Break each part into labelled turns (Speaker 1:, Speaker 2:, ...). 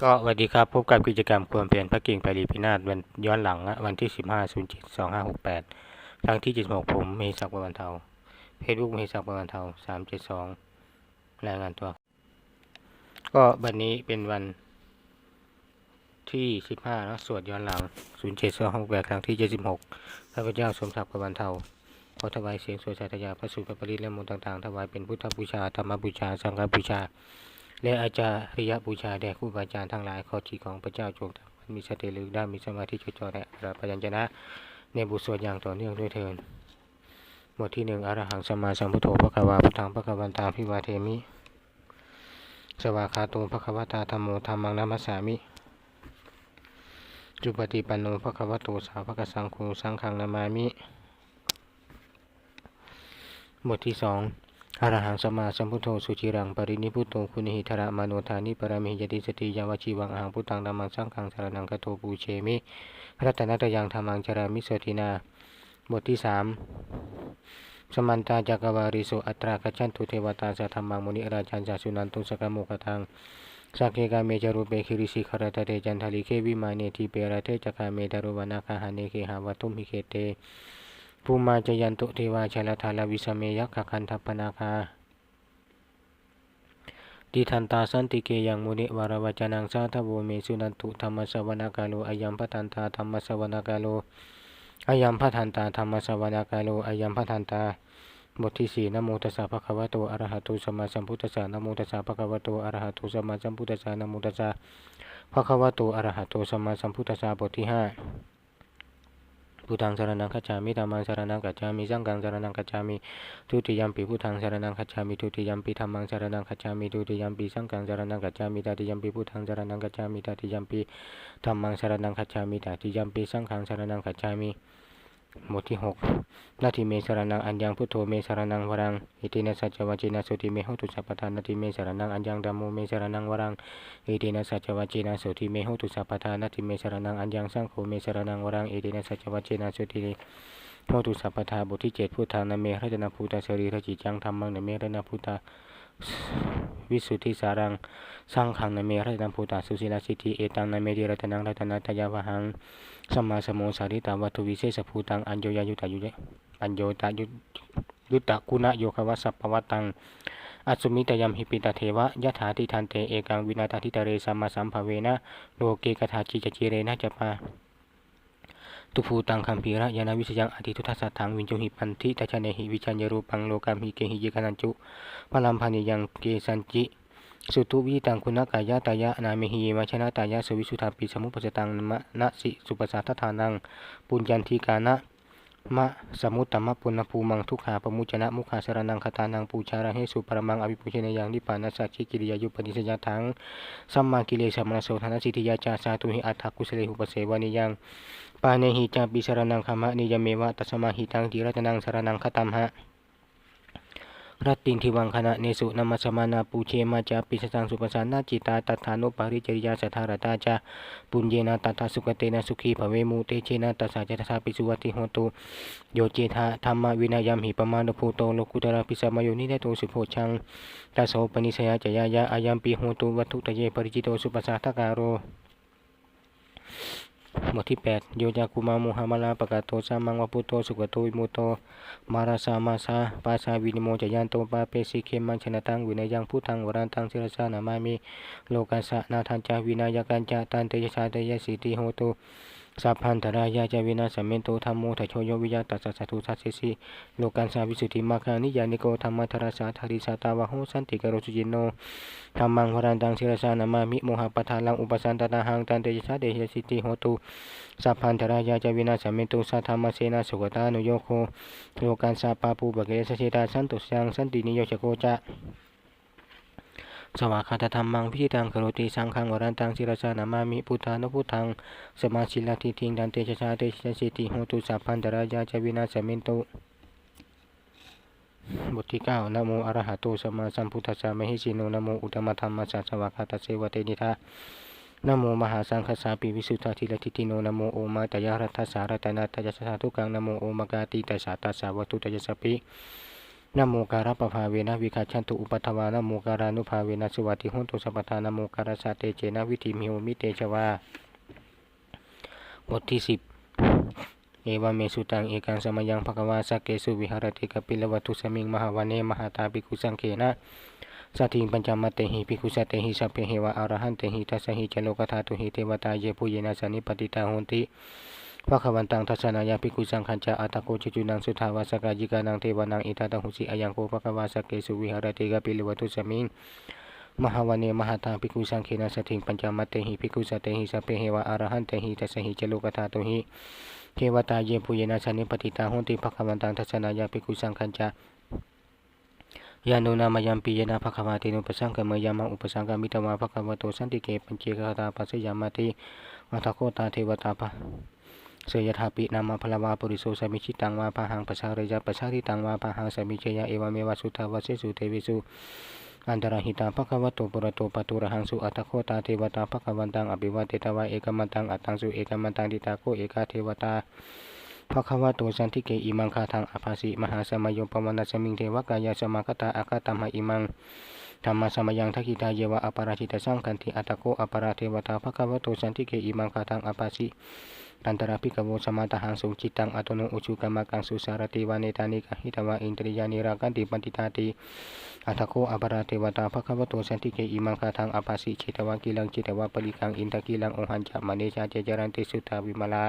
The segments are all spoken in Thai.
Speaker 1: ก็สวัสดีครับ พบกับกิจกรรมควรเปลี่ยนพระกิ่งไปรีพินาศวันย้อนหลังวันที่ 15 0 7 2 5 6 8 ครั้งที่ 76 ผมเมศักดิ์ประวันเทาเฟซบุ๊กเมศักดิ์ประวันเทา372 รายงานตัว ก็วันนี้เป็นวันที่ 15นะสวดย้อนหลัง 0 7 2 6 8 ครั้งที่ 76 ข้าพเจ้าสมศักดิ์ประวันเทาขอถวายเสียงสวดสาธยาพระสุตพระปริตและมนต์ต่างๆ ถวายเป็นพุทธบูชา ธรรมบูชา สังฆบูชา และอาจารยบูชาแด่ครูบาอาจารย์ทั้งหลายขอจิตของพระเจ้าจงมันมีสติลึกได้มีสมาธิจดจ่อในอรปัญญนะในบุตรสวดอย่างต่อเนื่องด้วยเทินหมวดที่หนึ่งอรหังสมาสัมพุทโธพระกวาพุทธังพระกวันตาพิวาเทมิ สวาคาโตพระควตาธรรมโมธรรมังนัมมัสสามิจุปฏิปันโนพระควโตสาวกสังโฆสังฆังนามามิหมวดที่สอง อรหังสมมาสัมพุทโธสุจิรังปรินิพุตโตคุณหิทระมโนธานิปรมิยติสติยาวชีวังอหังพุทธังธรรมังสังฆังสารนังกโตปูเชมิรัตนัตยังธรรมังจารามิโสตินา บทที่สามสมันตาจักวาริโสอัตรากัจฉันตุเทวตาสัทธรรมังมุนิราชันจัสุนันตุสกมุขตังสักเกกาเมจารุเปคิริสิขรตเตจันทลิเควิมาเนทีเปรเทจักาเมดารุวนาคาหาเนเคหาวัตุมิเคเต ภูมาจยันตุเทวาชลธาลวิสเมยักขคันทัปนาคาดิทันตาสันติเกยังมุนิวารวจนังสาทโวเมสุนันตุธรรมสวนากาโลอายัมพัทันตาธรรมสวนากาโลอายัมพัทันตาธรรมสวนากาโลอายัมพัทันตาบทที่สี่นโมตัสสะภะคะวะโตอะระหะโตสัมมาสัมพุทธัสสะนโมตัสสะภะคะวะโตอะระหะโตสัมมาสัมพุทธัสสะนโมตัสสะภะคะวะโตอะระหะโตสัมมาสัมพุทธัสสะบทที่ห้า พุทธังสารนังคัจฉามิธัมมังสารนังคัจฉามิสังฆังสารนังคัจ บทที่หกนาทีเมสารนังอัญญังพุทโธเมสารนังวรัง อิตินัสสัจวัจินัสสุติเมหุตุสัพพทานนาทีเมสารนังอัญญังดัมโมเมสารนังวรัง อิตินัสสัจวัจินัสสุติเมหุตุสัพพทานนาทีเมสารนังอัญญังสังโฆเมสารนังวรัง อิตินัสสัจวัจินัสสุติโหตุสัพพทาบทที่เจ็ดพุทธังนเมรัตนาภูตาสรีรจิจังธรรมังนเมรัตนาภูตาวิสุทธิสารัง สร้างขังนเมรัตนาภูตาสุสีลสิทธิเอตังนเมดิรัตนังรัตนาตยาวหัง สัมมาสมโมสาริตาวัตถุวิเศษภูตังอัญโยยายุตายุเยอัญโยตายุยุตตะกุณะโยคะวัสสปวัตังอัสุมิตยมหิปิตาเทวะยะถาติทันเตเอกังวินาตาทิตเรสัมมาสัมภเวนะโลเกกถาจิจจิเรนะจปาตุภูตังคัมภีระยานาวิสยังอธิทุทัสสะถังวินจุหิปันธิตัชเนหิวิชัญญรูปังโลกามหิเกหิยกนันจุพลัมพันิยังเกสันจิ สุตุวิตังคุณกายะตายะนามิหิมาชนะตายะสวิสุทธาปิสมุปสตังมะนะสิสุปสาทธานังปุญญันทิกานะมะสมุตตมะปุณภูมังทุกขาปมุจนะมุขาสรนังคตานังปูชาระเหสุปรมังอภิปุชเนยังนิปานัสสชิกิริยายุปนิสยาทังสัมมากิเลสมนโสธนสิทธิยาจาสาตุหิอัตถกุสเลหุปเสวานิยังปาเนหิจาปิสรนังคามะนิยเมวะตัสมาหิตังทีรัตนังสรนังคตัมหะ รัตตินทิวังคณะเนสุนามัสมานาปูเชมาจาปิสตังสุปสานาจิตาตัฐานุปาริจริยาสัทธารตาจาปุญเยนะตัทธาสุกเตนะสุขีภเวมุเตเชนะตัสสะจตถาปิสุวัติโหตุโยเจธาธรรมวินัยมหิปมาณภูโตโลกุตระปิสมโยนิเนโตสุโพชังตัสโสปนิสยาจยายาอายัมปีโหตุวัตุตเยปริจิโตสุปสาทการโร บทที่ 8 โยจาคุมามุฮัมมาลาปะกาโตสามังวะพุโตสุกโตวิมุโต มาราสามาสาปาสาวินิโมจยันโตปาเปสิเคมังชนะตังวินัยยังพุทธังวรันตังศิรสานามามิโลกัสสะนาทันจาวินายกันจาตันเตยชาเตยสิติโหตุ สัพพันธรายาจาวินาสเมนโตธรรมโมทโชโยวิยาตัสสะสัตุสัสสิสิโลกันสาวิสุทธิมาคานิยานิโกธรรมทราสาธาริสาตาวะโหสันติกโรสุจินโนธรรมังวรันตังศิรสานามามิโมหะปทาลังอุปสันตตาหังตันเตยชาเตยสิติโหตุสัพพันธรายาจาวินาสเมตุสัทธรรมเสนาสุกตานุโยโคโลกันสาปาปูบเกสเชตาสันตุสังสันตินิโยชโกจะ สวากาตธรรมังพิจิตังคโรติสังฆังวรันตังศิรสานามามิพุทธานุพุทธังสมาชิลาทิทิงดันเตชะชาเตชะสิติโหตุสัพพันธรายาจวินาสเมตุบทที่เก้านโมอะระหะโตสัมาสัมพุทธัสสะมหิสิโนนโมอุตมธรรมสสะสวากาตเสวะเตนิทานโมมหาสังฆสาปิวิสุทธาธิลทิติโนนโมโอมาตยารัตสารตนาตยสสาทุกังนโมโอมกาติตสาตัสสาวัตุตยสสปิ นโมการะปภาเวนะวิคัจฉันตุอุปัฏวานโมการานุภาเวนะสวัสดิหุนตุสัพพทานโมการะสาเตเจนะวิธิมิโหมิเตชวาบทที่สิบเอวเมสุตังเอกังสมยังภควาสักเกสุวิหารติกปิลวัตุสมิงมหาวเนมหาตาภิกุสังเกนะสัตถิงปัญจมัตเตหิภิกุสัตเตหิสัพเพเหวะอรหันเตหิทัสหิจโลกธาตุหิเทวตาเยปุเยนะสนิปติตาโหนติ พระขวันตังทัศนายาภิกุสังขันจาอัตโกจุจุนังสุทาวาสกายิกานังเทวานังอิทัตหุสิอายังโกภควาสเกสุวิหารติกาปิลวัตุสมิงมหาวเนมหาตาภิกุสังเขนะสถิงปัญจมัตเตหิภิกุสัตเตหิสัพเพเหวะอรหันเตหิทัสหิจโลกธาตุหิเทวตาเยปุเยนะสนิปติตาโหนติภะคะวันตังทัศนายาภิกุสังขันจายานุนามยังปียนะภควาตินุปสังกมยามังอุปสังกมิตวาภะคะวโตสันติเกปัญเจกตาปัสสยามาติวัฏโคตาเทวตาภะ เสยถาปินามาพลวาปุริโสสมิชิตังวาปะหังปัสสาเรยะปัสสาริตังวาปะหังสมิเชยะเอวเมวะสุทาวะเสสุเทวิสุอันตรหิตาภะคะวะโตปุระโตปตุระหังสุอัตโคตาเทวตาภะคะวันตังอภิวาเตตวาเอกมันตังอัตังสุเอกมันตังดิตาโกเอกาเทวตาภควะโตสันติเกอิมังคาทางอภาสิมหาสมยมปวนาสมิงเทวกายาสมาคตาอาคาตัมะอิมังธรรมสมยังทักิตาเยวะอปาราชิตสังกันติอัตโกอปาราเทวตาภควะโตสันติเกอิมังคาทางอภาสิตันตระพิกโวสมาตหังสุจิตังอัตโนอุจุกรรมกังสุสารติวานิตานิกหิตวะอินทริยานิรากันติปันติตาติอัตโกอปาราเทวตาภควะโตสันติเกอิมังคาทางอภาสิ จิตวะกิลังจิตวะปริกังอินทกิลังองหันจะมณีชาเจจรันติสุตาวิมลา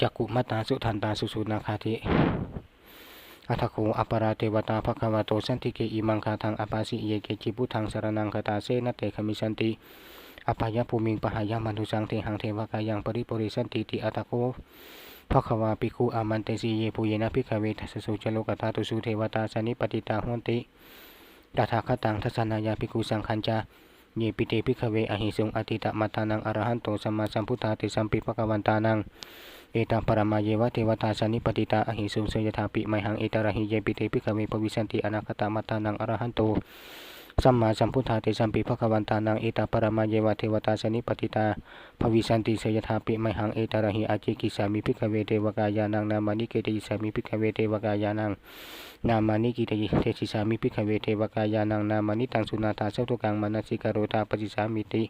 Speaker 1: จักกุมัตตาสุทันตาสุสุนาคาติอัตโคอปราเทวตาภควาโตสันติเกอิมังคาทางอปาสิเยเกจิพุทังสารนังคตาเสนเตขมิสันติ อภัยภูมิงปหายามนุสังเทหังเทวกายังปริปุริสันติติอัตโคภควาปิคุอามันเตสีเยปุเยนะพิกเวทัสสุจโลกตาตุสุเทวตาสนิปติตาหนติตถาคตังทัศนายาภิกขุสังขันจาเยปิเตพิกเวอหิสุงอติตมัตานังอรหันโตสัมมาสัมพุทธาติสัมปิปภควันตานังเอตังปรมาเยวะเทวตาสานิปติตาอหิสุเสยถาปิไมหังเอตระหิเยปิเตปิกเวปวิสันติอนาคตามัตตานังอรหันโต สัมมาสัมพุทธาเตสัมปิภควันตานังเอตังปรมาเยวะเทวตาสนิปติตาภวิสันติเสยถาปิไมหังเอตาระหิอาเจกิสามิพิกเวเทวกายานังนามานิเกติสามิพิกเวเทวกายานังนามานิกิเตเทชิสามิพิกเวเทวกายานังนามานิตังสุนาตาเสตุกังมานสิกโรตาปฏิสามิติ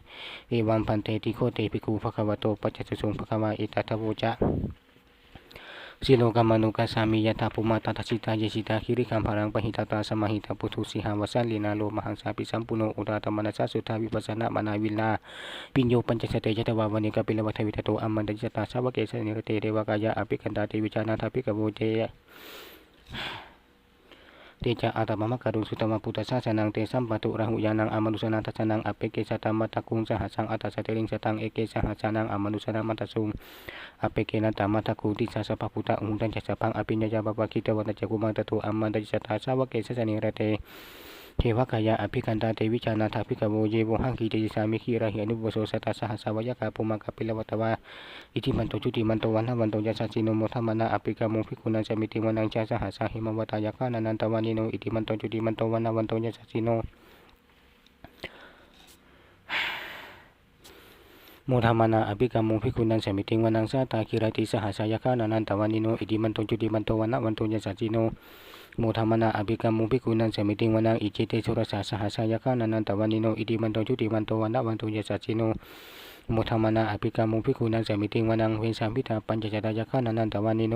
Speaker 1: เอวัมพันเตติโคเตปิคูภควโตปัจจสุงภควาอิตัทโวจะ Siloka manuka sami yata pumata tasita yesita kiri kamparang pahitata samahita putu siha wasan linalo mahang sapi sampuno utata manasa suta vipasana manawilna pinyo pancasate jata wawani kapila watawitato amanda jata sawakesa nirate dewa kaya api kandati wicana tapi kaboje Teja atamama karung sutama putasa sanang tesam batu rahu yanang amanusana tasanang apeke satama takung sahasang atasatering satang eke sahasanang amanusana matasung apeke natama takuti tisa sapaputa umutan jasapang apinya jababa kita wata jakumang tatu aman sawa wakesa saning rete เทวกายาอภิกันตาเตวิชานาถาภิกโมเยวหังคีเตจิสามิคีระหิอนุบโสสตัสหัสวัยกาปุมังกปิลวัตวาอิทิมันโตจุติมันโตวันหวันโตจัสสิโนโมทัมนาอภิกามงพิกุนันจมิติมันังจาสหัสหิมวัตายกานันตวานิโนอิทิมันโตจุติมันโตวันหวันโตจัสสิโนโมธามานาอภิกามุงพิกุนันเสมิติงวันังสาตาคิรติสหัสยาคานันตวานิโนอิทิมันโตจุติมันโตวันะวันโตจัสสิโน มุธามนาอภิกรรมมุภิกุนันเสมิติวนังอิจิเตชุระสาสหัสยกานันันตวันิโนอิติมันโตจุติมันโตวันะวันโตยะสัจจิโนมุธามนาอภิกรรมมุภิกุนันเสมิติวนังเวนสามพิตาปัญจจตายกานันันตวันิโน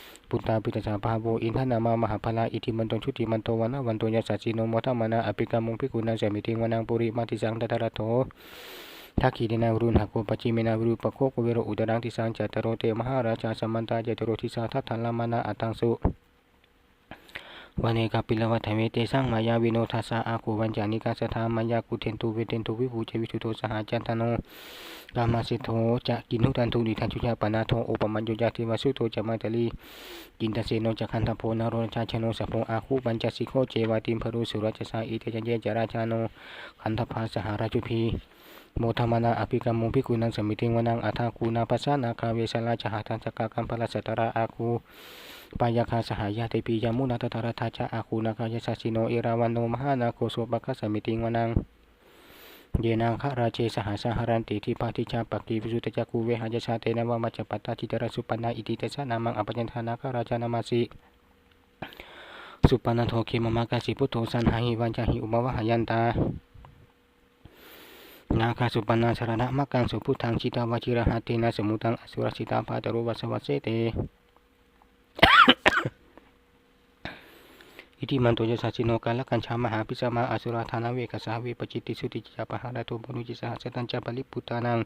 Speaker 1: ปุตตาปิตาจาภาโวอินทนามามหาพลาอิทิมันตงชุติมันโตวนาวันตุตยสัจจิโนมทัมานาอภิกรรมุงพิกุณาเสมิทิงวนังปุริมาติสังตตระโตทักขีดินารุณหักโกปจิเมนารุปโคกเวโรอุดรังติสังจัตโรเตมหาราชาสมันตาเจตโรทิสาทัตถันลามานาอัตังสุ วันเอกปิลวัฏเมเตสังมายาวิโนทัสสะอาคูวันจานิกาสถามายากุเทนตุเวเทนตุวิภูเจวิทุโตสหจันทโนกามาสิโธจะกินุตันทุดิทันชุยาปนาโทอุปมัญโยยาติวาสุโตจะมาตลีกินตเสโนจะคันทโพนารชาชโนสัพโพอาคูปัญจสิโคเจวาติมพรุสุรจสาอิเทจันเยจราชาโนคันทภาสหราจุพีโมธรรมนาอภิกรรมุพิกุนังสมิติวนังอัฏฐาคูนาปัสสนาคาเวสลาจหาทันสกากัมพลสัตระอาคู ปายาคาสหายาเตปิยามุนาตตาราทาจาอาคูนาคายสัสิโนเอราวันโนมหานาโคโสปะคะสมิติงวนังเยนังขราเชสหสหรันติทิปาติชาปักกิวิสุตจักคูเวหายชาเตนะวามัจจปัตตาจิตรสุปันนาอิติเตสะนามังอปัญญานาคราชานามาสิสุปันนโทเคมมากาสิพุทโธสันหาหิวันจาหิอุมวะหายันตานาคาสุปันนาสรณะมักกังสุพุทธังชิตาวาชิระหาเตนะสมุตังอสุรสิตาภาตรุวัสวัสเสเต อิติมันโตยสัสสิโนกาลกัญชามหาพิสมาอสุราธานาเวกสาเวปจิติสุติจิจาปหาราโตบนุจิสหัสตัญจปลิปุตานัง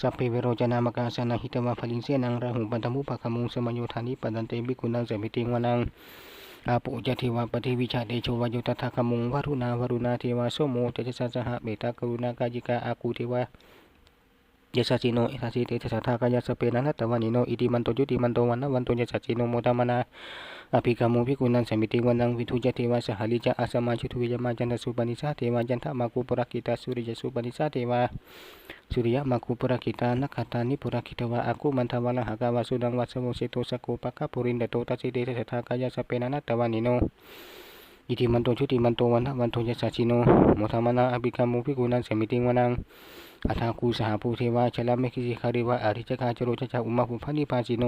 Speaker 1: สัพเพเวโรจนามกาสนาหิตวาฟลิงเสนังราหุปันธมุปะคมุงสมโยธานิปันเตบิกุนังสมิติงวนังอาปุจเทวาปฏิวิชาเดชวายุตถาคมุงวรุณาวรุณาเทวาโสโมเตจสัสหเบตากรุณากาจิกาอากูเทวา ยสัสิโนเอสัสิเตชะทากายสเปนันตวันิโนอิติมันโตจุติมันโตวันนวันโตยสัสิโนโมตมนาอภิกามุภิกุนังสมิติวันังวิทุจเทวาสหลิจาอาสมาชุทุวิยมาจันทสุปนิสาเทวาจันทมากุปรักิตาสุริยสุปนิสาเทวาสุริยมากุปรักิตานักขตานิปุรักิตวาอากุมันทวาลหากาวาสุดังวัสมเสโตสโกปะกะปุรินเดโตตัสิเตชะทากายสเปนันตวันิโนอิติมันโตชุติมันโตวันนะวันโตยสัชิโนโมทามานาอภิกรรมุภิกุนังสมิติงวนัง อัฏฐาคูสหภูเทวาชลาเมขิสิคาริวะอริจคาจโรจจาอุมาภุพันิพาสิโน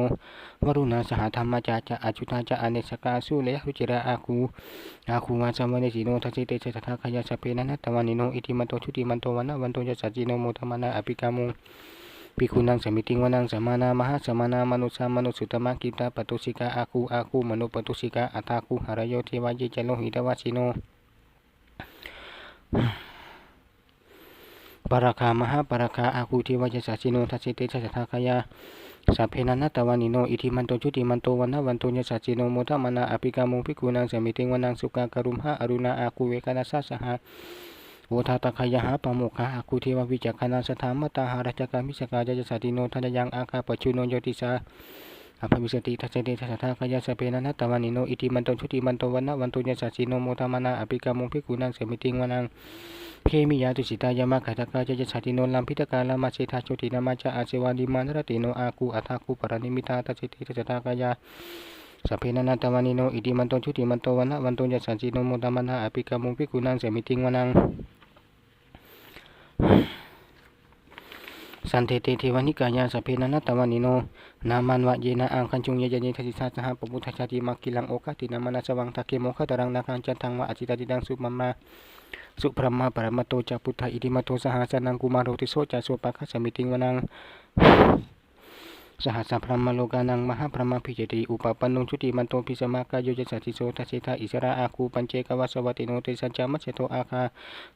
Speaker 1: วรุณาสหธรรมจาจะอจุตาจะอเนสกาสุเลหุจิระอาคูอาคูมาสมเนสิโนทัสิเตชะทาคายาสเปนันตวันนิโนอิติมันโตชุติมันโตวันนะวันโตยสัชิโนโมทามานาอภิกรรมุภิกขุนังสมิติงวนังสมานามหาสมานามนุสามนุสุตมะกิตาปตุสิกาอาคูอาคูมนุปตุสิกาอัตาคูหารโยเทวาเยจโลหิตวาสิโน ปราคามหาปราคาอาคูทิวาจสัสิโนทัสสิเตชะสทาคายาสัพเพนันตวานิโนอิทิมันโตชุติมันโตวันนวันโตยสัสิโนโมทมานาอภิกามุภิกุนังสมิติงวนังสุกากรุมหาอรุณาอาคูเวกานาสสหะโอทาตคายาหาปโมคาอาคูเทววิจักขณาสถามตาหาราชกามิสกาจยสัติโนทันยังอาคาปชุโนโยติสาอภิวิสติทัสเตทัสทาคายาสเปนันตวานิโนอิทิมันโตชุติมันโตวันนวันโตยสัสิโนโมทมานาอภิกามุภิกุนังสมิติงวนัง เคมิยาตุสิตายามะขัตกาจจะสาติโนลัมพิตกาลามาเสทาโชตินามาจาอาเสวาดิมานรติโนอาคูอัตาคูปรานิมิตาตัสสิติทัสตากายาสัพเพนันตวานิโนอิติมันโตชุติมันโตวันะวันโตยสันจิโนโมตามันหาอภิกามุภิกุนังเสมิติงวนังสันเทเตเทวานิกายาสัพเพนันตวานิโนนามันวะเยนะอังคันจุงเยจเนทัสสิสาสหปปุทธชาติมักกิลังโอกาตินามานาสวังทักเกโมขะตรังนาคังจันทังวะอจิตาติดังสุมัมมา สุพรหมาปรมาโตจัพุทธอิติมาโตสหัสนังกุมารโรติโสจัสโสปะคะสมิติงวนังสหัสพรหมโลกานังมหาพรหมพิจติอุปปันนุชุติมันโตพิสมากายโยจสัติโสทัสิทาอิสระอาคูปัญเจกวาสวัติโนเตสัจจามัจโตอาคา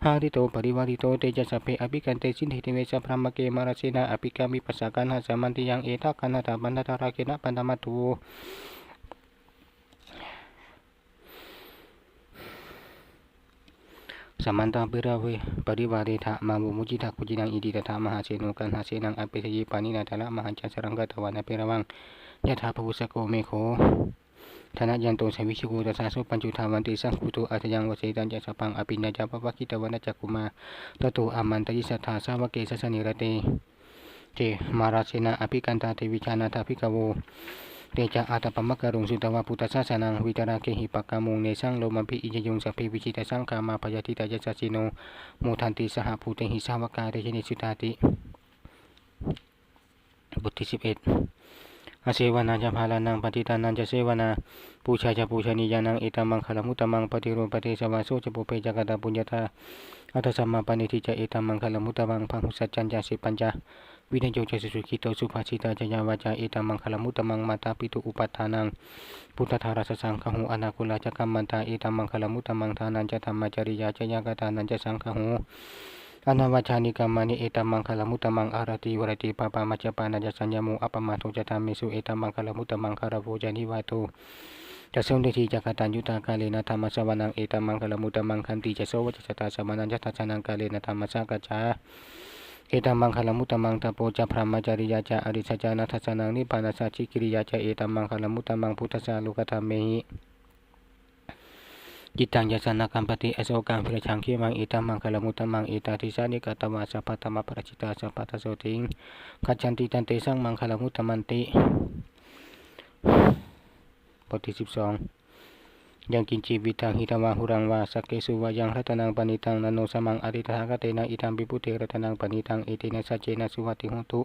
Speaker 1: หาริโตปริวาริโตเตจัสสเพอภิกันเตสินหิติเวสพรหมเกมารเสนาอภิกามิปัสสะกันหาสมันติยังเอทักันธาบันทาราเกนะปันธมัตถุ สัมมันตาปิระเวปริวาเรทะมาบุมุจิทาคุจินังอิติตถามหาเสนุกันหาเสนังอเปสยิปานินาตละมหันจัสรังกตวันอเปรวังยะถาภวุสโกเมโคธนยันโตสวิชิโกตัสสะสุปัญจุทาวันติสังคุตุอัตยังวเสตัญจะสปังอภิญญาจาปวัคคิตวันจักกุมาตโตอามันตยิสัทธาสาวเกสสนิรเตเจมาราเสนาอภิกันตาเทวิชานาทาภิกโว เตจาอาตปมะกะรุงสุตวะพุทธศาสนังวิตราเกหิปะกามุงเนสังโลมัมพิอิจยุงสัพเพวิจิตสังกามาพยาติตายสัสสิโนโมทันติสหภูเตหิสาวกาเตชนิสุตติบทที่สิบเอ็ดอาเสวนาจะพาลานังปฏิตานันจะเสวนาปูชาจะปูชานียานังเอตมังคลามุตตมังปฏิรูปปฏิสวาโสจะปุเปจักตาปุญญาตาอัตสัมมาปณิทิจะเอตมังคลามุตตมังพังหุสัจจันจะสิปัญจ วินัยโยจสุสุขิโตสุภาชิตาจยาวาจาเอตมังคลมุตมังมาตาปิตุอุปัฏฐานังพุทธทาราสสังฆหูอนาคุลาจกัมมันตาเอตมังคลมุตมังทานันจะธรรมจริยาจยากตานันจะสังฆหูอนาวาชานิกามานิเอตมังคลมุตมังอารติวรติปาปามัจจปานัจสัญญมุอัปมาทุจตามิสุเอตมังคลมุตมังคารโวจานิวาโตจะทรงได้ทีจักตันยุตากาเลนะธรรมสวนังเอตมังคลมุตมังคันติจะโสวจจตาสมานันจะทัจนังกาเลนะธรรมสังกัจจา เอตัมมังคลมุตตมังตะโปจะพรหมจริยาจะอริสจานัทส ยังกินจีบิตังหิตมาหุรังวาสักเกสุวายังรัตนังปณิตังนันโนสมังอริทหากเตนังอิตังปิพุเทรัตนังปณิตังเอเตนะสัจเจนะสุวัติหุตุ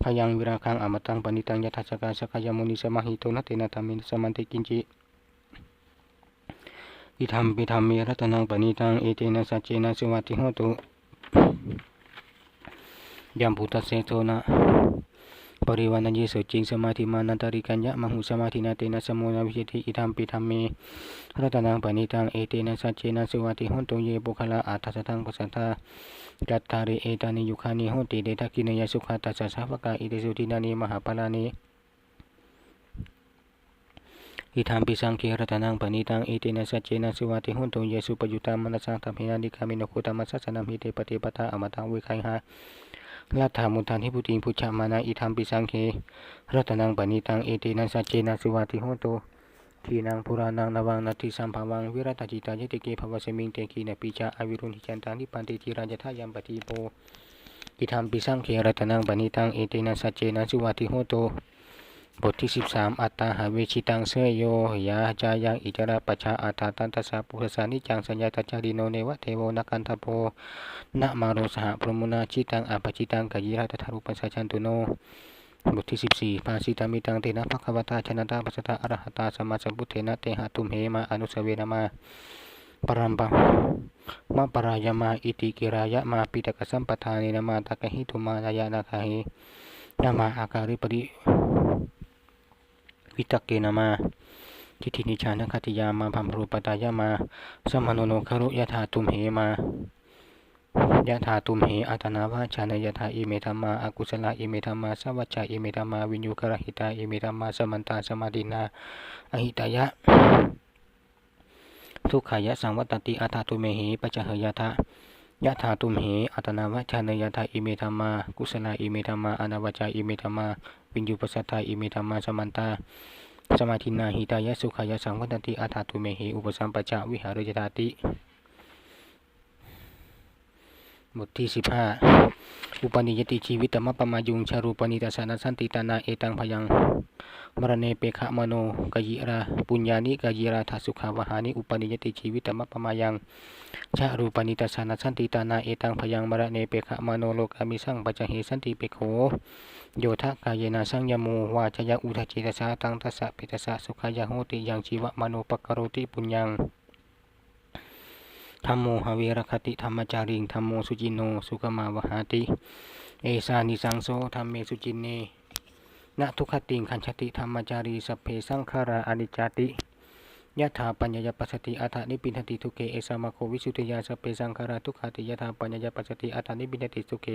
Speaker 1: พยังวิราคังอมตังปณิตังยะทัสกาสกายมุนิสมาหิโตนะเตนะธรรมินสมันติกินจีอิธรรมปิธรรมีรัตนังปณิตังเอเตนะสัจเจนะสุวัติหุตุยัมพุทธเสโทนะ ปริวานันเยสุจิงสมาธิมานันตริกัญญะมหุสมาธินาเตนะสมุนาวิจิอิธรมปิธรรมเมรัตนังปณิตังเอเตนะสัจเจนะสุวัติหุนตุเยปุคละอัตถะทังปัสสัทธาจัตตาริเอตานิยุคานิหุติเดทักินยสุขาตัสสะสาวกาอิติสุตินานิมหาปลานิอิธามปิสังคีรัตนังปณิตังอิตินะสัจเจนะสุวัติหุนตุเยสุปยุตามนัสสังทัรมินานิคามินโคตามัสสะนามิเตปฏิปตาอมตังวิคัยหา ลัทธามุทันทิพุติงพุชามานาอิธรรมปิสังเครัตนังปณิตังเอเตนังสัจเจนัสุวัติโหโตทีนางพุรานังนวังนาทิสัมภวังวิรัตจิตาเยติเกภวสมิงเตกีนปิชาอวิรุณหิจันตังทิปันติจิรัญยทายามปฏิโปอิธรรมปิสังเครัตนังปณิตังเอเตนังสัจเจนัสุวัติโหโต บทที่สิบสามอัตตาหาเวชิตังเสยโยยาจายังอิจระปัชาอัตตาตันตสาปุสานิจังสัญญาตจาริโนเนวะเทโวนักันทโพนะมาโรสหพรมุนาชิตังอปจิตังกยิราตถารุปัสสจันตุโนบทที่สิบสี่ปาสิตามิตังเตนะภควตาชนะตาปัสตาอรหัตาสมาสัมพุทเทนะเตหะตุมเหมาอนุสเวนามาปรัมปะมะปรายมาอิติกิรายะมาปิตกสัมปทานินามาตะกหิตุมานายานาคาหินามาอาการิปริ วิตเกนามาทิฏฐินิชานคติยามาพัมรูปตายามา สมโนโนครุยธาตุมเหมายะธาตุมเหอัตนาวาชานยะธาอิเมธรรมาอากุศลาอิเมธรรมาสวัจจาอิเมธรรมาวิญญูกรหิตาอิเมธรรมาสมันตาสมาดินาอหิตายะ ทุกขายะสังวัตติอัตตุเมหิปัจจเหยะทะ ยะถาตุมเหอัตนาวะชานยะถาอิเมธรรมา กุศลาอิเมธรรมาอนาวจาอิเมธรรมา วิญญูปัสสัทธาอิเมธรรมาสมันตา สมาธินาหิตายะสุขายะสังวัตติอัตตุเมหิอุปสัมปชาวิหารยตาติ บทที่สิบห้าอุปนิยติชีวิตธรรมะปมายุงชารูปนิตาสานสันติตานาเอตังพยังมรเนเปขะมโนกยิราปุญญานิกยิราทัสุขาวหานิอุปนิยติชีวิตธรรมะปมายังชารูปนิตาสานสันติตานาเอตังพยังมรเนเปขะมโนโลกามิสังปัจเหสันติเปโขโยทะกายนาสังยมูวาจยะอุทจิตสาตังทัสสะปิตสะสุขายะโหติยังชีวะมโนปกโรติปุญญัง ธรรมโมหเวรคติธรรมจาริงธรรมโมสุจินโน สุขมาวหาติ เอสานิสังโสธรรมเมสุจินเนนะทุกขติงขันชติธรรมจารีสัพเพสังขาราอนิจจติยะถาปัญญาปัสสติอัฏฐนิปินติทุเกเอสามาโควิสุทธิยาสัพเพสังขาราทุกขติยะถาปัญญาปัสสติอัฏฐนิปินติทุเก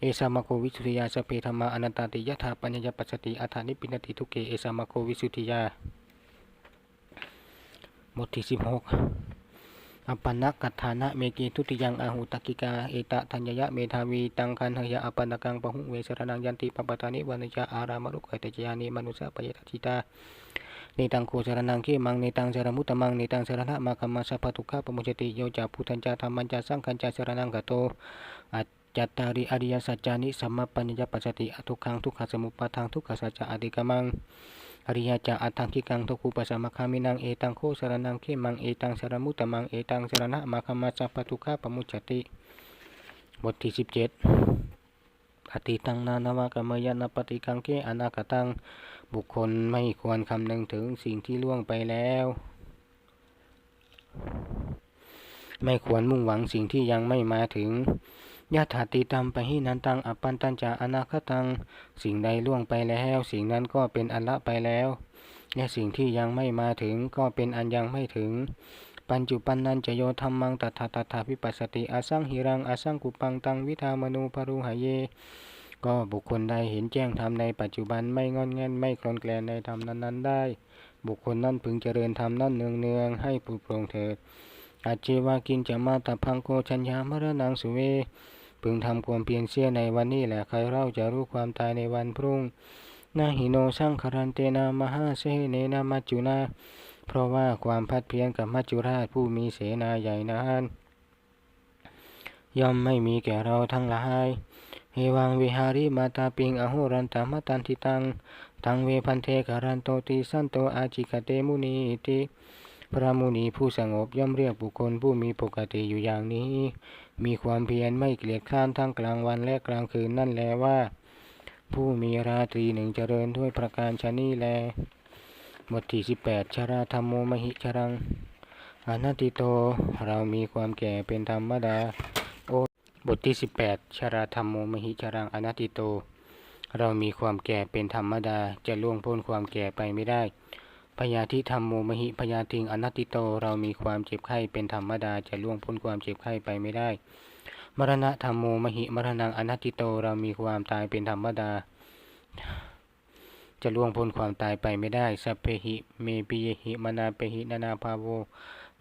Speaker 1: เอสามาโควิสุทธิยาสัพเพธรรมาอนันตติยะถาปัญญาปัสสติอัฏฐนิปินติทุเกเอสามาโควิสุทธิยาบทที่สิบหก อปันนักกัฏฐานะเมกีทุติยังอาหุตกิกาเอตะทัญญะเมธาวีตังคันหยะอปันนกังปะหุเวสรนังยันติปปตานิวัญจาอารามรุกเตจยานิมนุสะปยตจิตาเนตังโคสรนังเขมังเนตังสรมุตตมังเนตังสรณะมาคัมมาสัพพทุกขปมุจติโยจาพุทธัญจาธรรมัญจาสังขัญจาสรนังกโตอัจจัตตาริอริยสัจจานิสัมมาปัญญาปัสสติอทุกขังทุกขสมุปาทังทุกขสัจจะอดิกมัง อริยจาอัตังคิกังทุกุปัสสมะคามินังเอตังโคสารนังเขมังเอตังสารมุตมังเอตังสารณะมาคัมมาสัพพทุกขปมุจติบทที่สิบเจ็ดอติตังนานาวากามยานปฏิกังเกอนาคตังบุคคลไม่ควรคำนึงถึงสิ่งที่ล่วงไปแล้ว ไม่ควรมุ่งหวังสิ่งที่ยังไม่มาถึง ยะถาติตัมปะหินันตังอปันตัญจาอนาคตัง สิ่งใดล่วงไปแล้ว สิ่งนั้นก็เป็นอันละไปแล้วและสิ่งที่ยังไม่มาถึงก็เป็นอันยังไม่ถึง ปัญจุปันนันจะโยธรรมังตถาตถาวิปัสสติอาสังหิรังอาสังกุปังตังวิธามนูปรุหายเย ก็บุคคลใดเห็นแจ้งธรรมในปัจจุบันไม่งอนแงนไม่คลอนแคลนในธรรมนั้นๆได้ บุคคลนั้นพึงเจริญธรรมนั้นเนืองๆให้ปลุกปลงเถิด อาจีวากินจะมาตะพังโกชัญญามรณังสุเว พึงทำความเพียรเสียในวันนี้แหละใครเราจะรู้ความตายในวันพรุ่งนาหิโนสังคารันเตนามหาเสเนนามัจจุนาเพราะว่าความพัดเพียรกับมัจจุราชผู้มีเสนาใหญ่นั้นย่อมไม่มีแก่เราทั้งหลายเฮวังวิหาริมาตาปิงอโหรันตามตันทิตัง ตังเวพันเทการันโตติสันโตอาจิกเตมุนีติ พระมุนีผู้สงบย่อมเรียกบุคคลผู้มีปกติอยู่อย่างนี้ มีความเพียรไม่เกลียดคร้านทั้งกลางวันและกลางคืนนั่นแลว่า ผู้มีราตรีหนึ่งเจริญด้วยประการชนีแลบทที่18ชราธรรมโมมหิชรังอนัตติโตเรามีความแก่เป็นธรรมดาโอบทที่18ชราธรรมโมมหิชรังอนัตติโต เรามีความแก่เป็นธรรมดาจะล่วงพ้นความแก่ไปไม่ได้ พยาธิธรรมโมมหิพยาธิงอนัตติโตเรามีความเจ็บไข้เป็นธรรมดาจะล่วงพ้นความเจ็บไข้ไปไม่ได้ มรณะธรรมโมมหิมรณังอนัตติโตเรามีความตายเป็นธรรมดา จะล่วงพ้นความตายไปไม่ได้สัพเพหิเมปิเยหิมนาเปหินานาภาโว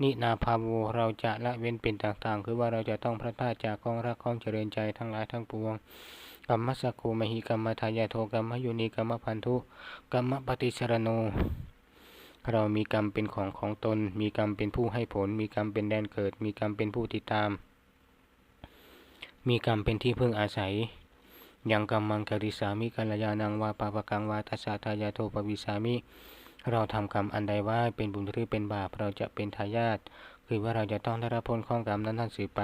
Speaker 1: นินาภาโวเราจะละเว้นเป็นต่างๆ คือว่าเราจะต้องพระทาจากของรักของเจริญใจทั้งหลายทั้งปวงกรรมสักโกมหิกรรมทายาโทกรรมยุนีกรรมพันธุกรรมปฏิสรโน เรามีกรรมเป็นของของตน มีกรรมเป็นผู้ให้ผล มีกรรมเป็นแดนเกิด มีกรรมเป็นผู้ติดตาม มีกรรมเป็นที่พึ่งอาศัย ยังกรรมังกริสามิกัลยานังวาปาปกังวาตัสสะทายาโทปวิสามิ เราทำกรรมอันใดว่าเป็นบุญหรือเป็นบาป เราจะเป็นทายาท คือว่าเราจะต้องได้รับผลของกรรมนั้นท่านสืบไป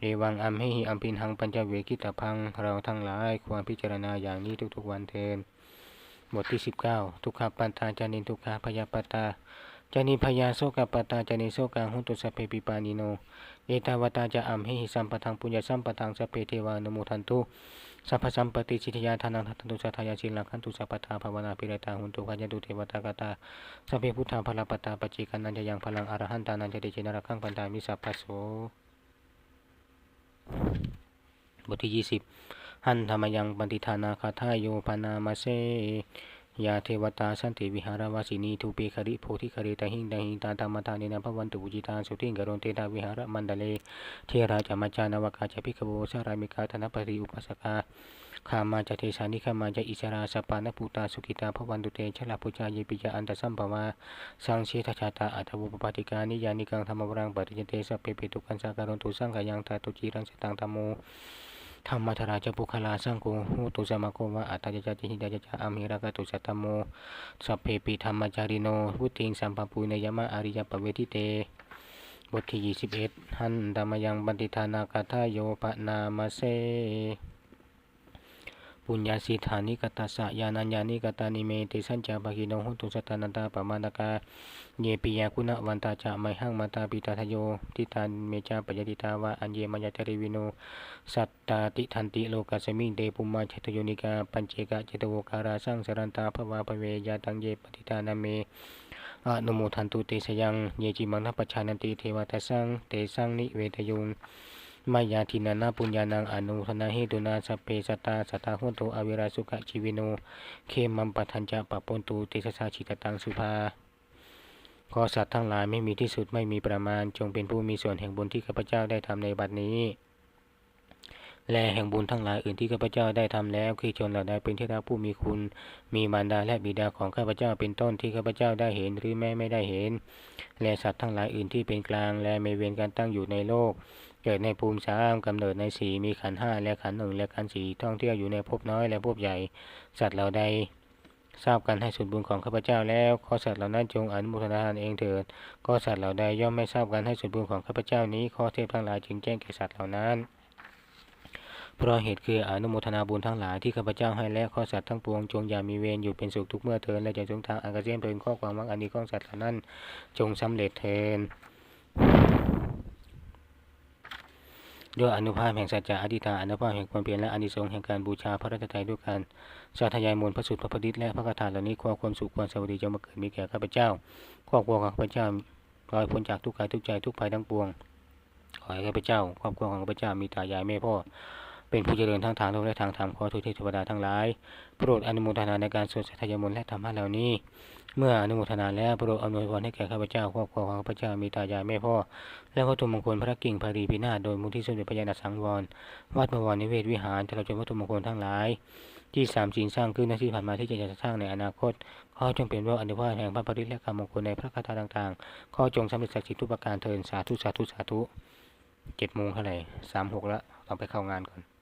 Speaker 1: เอวังอัมให้หิอัมพินหังปัญจเวกิตพัง เราทั้งหลายควรพิจารณาอย่างนี้ทุกๆวันเทิน บทที่ 19 ทุกขปันตาจานินทุกขาพยาปตาจานิพยาโสกปตาจานิโสกังหุตุสเพปิปานิโนเอตาวตาจะอัมให้หิสัมปทังปุญญสัมปทังสเพเทวานุโมทันตุสัพพสัมปติสิทธิยาทานังทัตตุสัทธายาชิลังคันตุสัพพทาภาวนาปิรตาหุนตุขันยตุเทวตากตาสัพเพพุทธาพลปตาปจิกันนันจะยังพลังอรหันตานันจะเดชนรักังปันตามิสัพพโสบทที่ยี่สิบ หันธรรมยังปันติธานาคาทายโยปนามาเซยาเทวตาสันติวิหารวาสินีทูปีคริโพธิคริตาหิงดาหิงตาธรรมทานินาภวันตุวุจิตาสุติงกรณเตตาวิหารมันดเลเทราจามาจานวกาจพิกโวสารามิกาธนปริอุปสกาขามาจเทสานิขามาจอิสราสปานปุตาสุกิตาภวันตุเตชลาปุจายปิจาอันตสัมภวาสังเชทชาตาอัตวุปปาติกานิยานิกังธรรมวรังปฏิจเตสเปเปตุกันสาการนตุสังขยังตาตุจีรังสตังธรรมโม ธรรมธราชปุคลาสังโฆโหตุสมาโกวะอัตตาจจติหิตาจจะอามิรากตุสัตโมสัพเพปิธรรมจาริโนพุติงสัมปปุยนยมะอริยปเวทิเต บทที่ 21 หันธรรมยังปฏิธานาคาทายโยปะนามาเซ ปุญญาสิทธานิกตัสสะยานัญญานิกตานิเมติสัญจาภคิโนหุตุสัตตานันตาปมาณกาเยปิยาคุณวันตาจะไมหังมาตาปิตาทโยทิตานเมจาปยติตาวะอัญเยมัญจริวิโนสัตตาติทันติโลกัสมิงเดปุมาเชตโยนิกาปัญเจกะเจตโวการาสังสรันตาภวาภเวยาตังเยปฏิตานาเมอนุโมทันตุเตสยังเยจิมังนปชานันติเทวตาสังเตสังนิเวทยุง มายาทินานาปุญญานังอนุทนาหิตุนาสเพสตาสตาหุนโตอวิราสุขชีวิโนเคมัมปัทัญจะปะปนตุเตสสาชิตตังสุภาขอสัตว์ทั้งหลายไม่มีที่สุดไม่มีประมาณ จงเป็นผู้มีส่วนแห่งบุญที่ข้าพเจ้าได้ทำในบัดนี้ และแห่งบุญทั้งหลายอื่นที่ข้าพเจ้าได้ทำแล้วคือชนเหล่าใดเป็นที่รักผู้มีคุณ มีมารดาและบิดาของข้าพเจ้าเป็นต้นที่ข้าพเจ้าได้เห็นหรือแม้ไม่ได้เห็น และสัตว์ทั้งหลายอื่นที่เป็นกลาง และไม่เวียนกันตั้งอยู่ในโลก เกิดในภูมิสามกำเนิดในสีมีขันห้าและขันหนึ่งและขันสี่ท่องเที่ยวอยู่ในภพน้อยและภพใหญ่ สัตว์เหล่าใดทราบกันให้ส่วนบุญของข้าพเจ้าแล้วขอสัตว์เหล่านั้นจงอนุโมทนาทานเองเถิดก็สัตว์เหล่าใดย่อมไม่ทราบกันให้ส่วนบุญของข้าพเจ้านี้ข้อเทพทั้งหลายจึงแจ้งแก่สัตว์เหล่านั้นเพราะเหตุคืออนุโมทนาบุญทั้งหลายที่ข้าพเจ้าให้แล้วข้อสัตว์ทั้งปวงจงอย่ามีเวรอยู่เป็นสุขทุกเมื่อเทินและจงจงทางอันเกษมเป็นข้อความมักอันนี้ของสัตว์เหล่านั้นจงสำเร็จเทิน ด้วยอนุภาพแห่งสัจจะอธิษฐานอนุภาพแห่งความเพียรและอานิสงส์แห่งการบูชาพระรัตนตรัยด้วยการสาธยายมนต์พระสุตรพระพฤทธิ์และพระคาถาเหล่านี้ขอความสุขความสวัสดีจงมาเกิดมีแก่ข้าพเจ้าครอบครัวของข้าพเจ้าลอยพ้นจากทุกกายทุกใจทุกภัยทั้งปวง ขอให้ข้าพเจ้า ครอบครัวของข้าพเจ้ามีตายายแม่พ่อ เป็นผู้เจริญทั้งทางโลกและทางธรรมขอทุกเทวดาทั้งหลายโปรดอนุโมทนาในการสวดสัทยมนต์และธรรมะเหล่านี้ เมื่ออนุโมทนาแล้วโปรดอำนวยพรให้แก่ข้าพเจ้าครอบครัวของข้าพเจ้ามีตายายแม่พ่อ และวัตถุมงคลพระกิ่งพารีพินาศโดยมูลที่สมเด็จพระยาณสังวรวัดบวรนิเวศวิหารตลอดจนวัตถุมงคลทั้งหลาย ที่สามสิ่งสร้างขึ้นและที่ผ่านมาที่จะจะสร้างในอนาคตขอจงเป็นว่าอนุภาพแห่งพระปริตและกรรมมงคลในพระคาถาต่างๆขอจงสำเร็จสักดิ์สิทธิ์ทุกประการเทินสาธุสาธุสาธุเจ็ดโมงเท่าไหร่สามหกแล้วต้องไปเข้างานก่อน